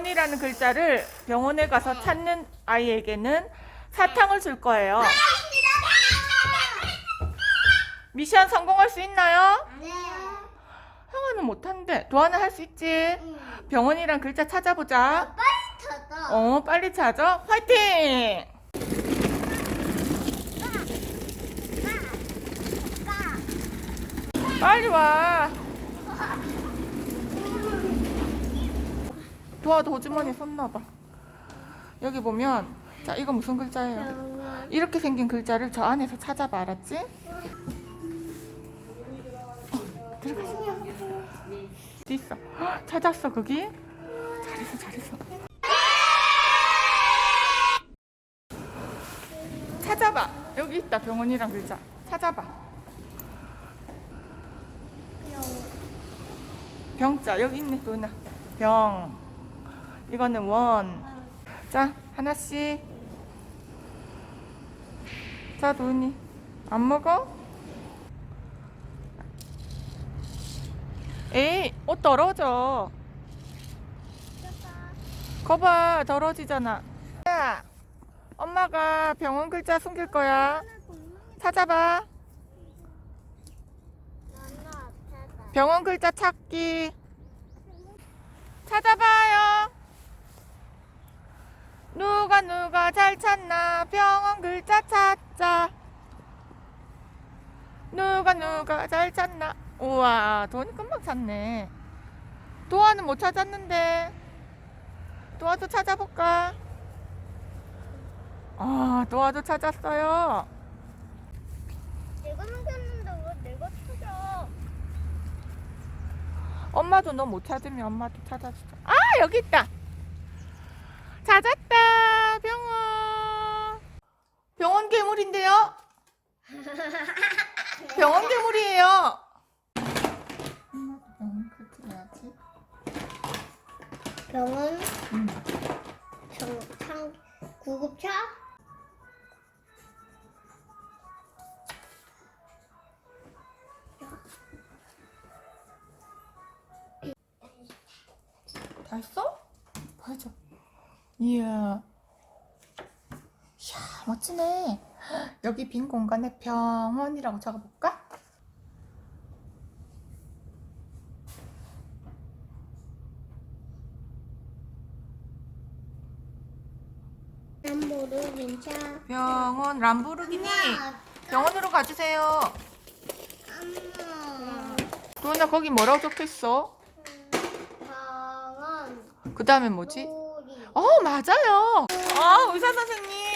병원이라는 글자를 병원에 가서 찾는 아이에게는 사탕을 줄 거예요. 미션 성공할 수 있나요? 네. 형아는 못하는데 도아는 할 수 있지. 병원이란 글자 찾아보자. 빨리 찾아. 어, 빨리 찾아. 화이팅! 빨리 와. 도아도 호주머니에 손 넣어봐. 여기 보면, 자, 이거 무슨 글자예요? 이렇게 생긴 글자를 저 안에서 찾아봐, 알았지? 어, 들어가서. 어디 있어? 헉, 찾았어, 거기? 잘했어, 잘했어. 찾아봐. 여기 있다, 병원이란 글자. 찾아봐. 병자, 여기 있네, 도나. 병. 이거는 원. 자, 하나씩. 자, 도은이. 안 먹어? 에이, 옷 떨어져. 거봐, 떨어지잖아. 야, 엄마가 병원 글자 숨길 거야. 찾아봐. 병원 글자 찾기. 찾아봐요. 누가 누가 잘 찾나 병원 글자 찾자. 누가 누가 잘 찾나. 우와, 돈이 금방 찾네. 도아는 못 찾았는데. 도아도 찾아볼까? 아, 도아도 찾았어요. 내가 생겼는데 왜 내가 찾아? 엄마도 너 못 찾으면 엄마도 찾아주자. 아, 여기 있다. 찾았다. 병원. 병원 괴물인데요? 병원 괴물이에요. 병원 응. 정 상 구급차 다 했어? 보여줘. 이야. 이야, 멋지네. 여기 빈 공간에 병원이라고 적어볼까? 난 모르겠자 병원 람보르기니 병원으로 가주세요. 엄마 도현아 거기 뭐라고 적혀있어? 병원 그 다음에 뭐지? 어 맞아요. 아 의사 선생님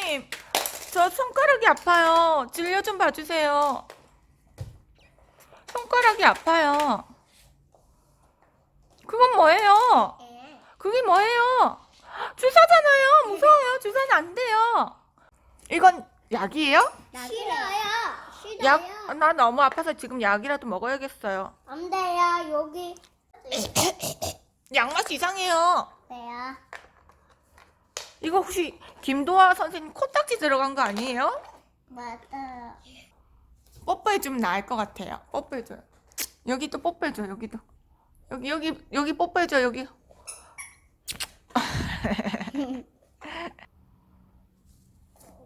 저 손가락이 아파요. 진료 좀 봐주세요. 손가락이 아파요. 그건 뭐예요? 애 그게 뭐예요? 주사잖아요. 무서워요. 주사는 안 돼요. 이건 약이에요? 싫어요 약? 싫어요 나 너무 아파서 지금 약이라도 먹어야겠어요. 안 돼요 여기 약 맛이 이상해요. 돼요 이거 혹시 김도아 선생님 코딱지 들어간 거 아니에요? 맞아요 뽀뽀해주면 나을 것 같아요. 뽀뽀해줘요. 여기도 뽀뽀해줘, 여기도. 여기, 여기, 여기 뽀뽀해줘, 여기.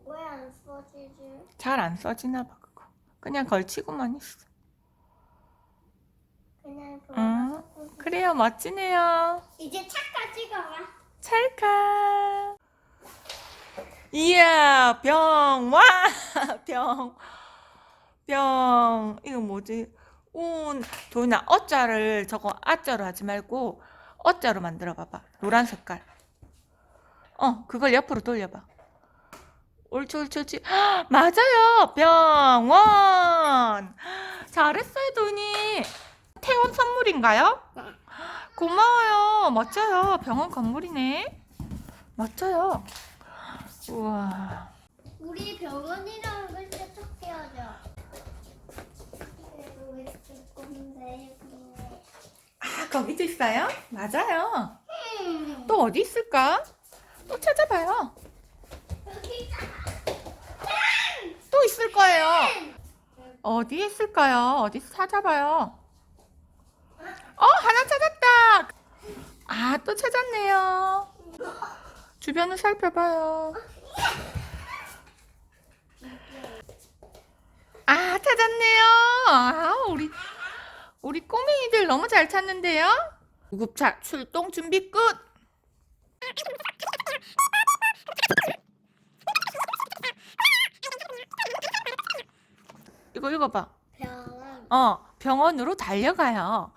왜 안 써지지? 잘 안 써지나 봐, 그거. 그냥 걸치고만 있어. 그냥 응. 그거 그래요, 멋지네요. 이제 차까 찍어라 찰칵. 이야, 병, 와! 병. 병. 이거 뭐지? 운. 도나, 어자를 저거 아자로 하지 말고, 어자로 만들어 봐봐. 노란 색깔. 어, 그걸 옆으로 돌려봐. 옳지, 옳지, 옳지. 헉, 맞아요! 병원! 잘했어요, 돈이. 태원 선물인가요? 고마워요. 멋져요. 병원 건물이네. 멋져요. 우와. 우리 병원이랑 글자 찾게 하자. 아, 거기도 있어요? 맞아요. 음. 또 어디 있을까? 또 찾아봐요. 또 있을 거예요. 어디에 있을까요? 어디서 찾아봐요. 어, 하나 찾았다. 아, 또 찾았네요. 주변을 살펴봐요. 아, 찾았네요. 아, 우리 우리 꼬맹이들 너무 잘 찾는데요. 구급차 출동 준비 끝. 이거 읽어봐. 병원 어, 병원으로 달려가요.